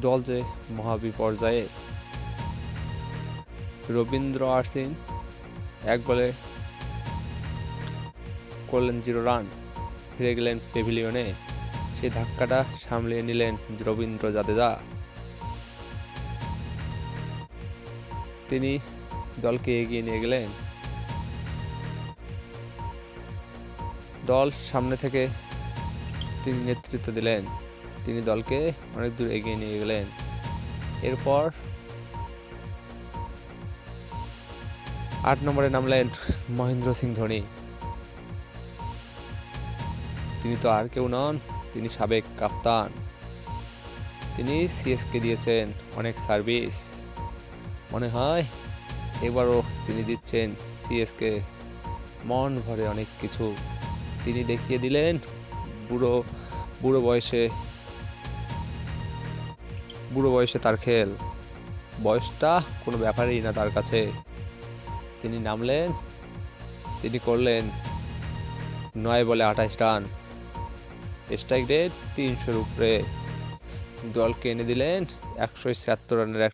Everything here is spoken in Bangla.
দল যে মহাবিপর্যয়ে। রবীন্দ্র আরসিন এক বলে করলেন জিরো রান ফিরে গেলেন পেভিলিয়নে। সেই ধাক্কাটা সামলিয়ে নিলেন রবীন্দ্র জাদেজা। তিনি দলকে এগিয়ে নিয়ে গেলেন। দল সামনে থেকে তিনি নেতৃত্ব দিলেন। তিনি দলকে অনেক দূর এগিয়ে নিয়ে গেলেন। এরপর আট নম্বরে নামলেন মহেন্দ্র সিং ধোনি। তিনি তো আর কেউ নন, তিনি সাবেক কাপ্তান। তিনি সিএসকে দিয়েছেন অনেক সার্ভিস। মনে হয় এবারও তিনি দিচ্ছেন সিএসকে। মন ভরে অনেক কিছু। তিনি দেখিয়ে দিলেন, বুড়ো বুড়ো বয়সে বুড়ো বয়সে তার খেল। বয়সটা কোনো ব্যাপারই না তার কাছে। তিনি নামলেন, তিনি করলেন নয় বলে আঠাশ রান। স্ট্রাইক রেট তিনশোর উপরে। দলকে এনে দিলেন একশো ছিয়াত্তর রানের এক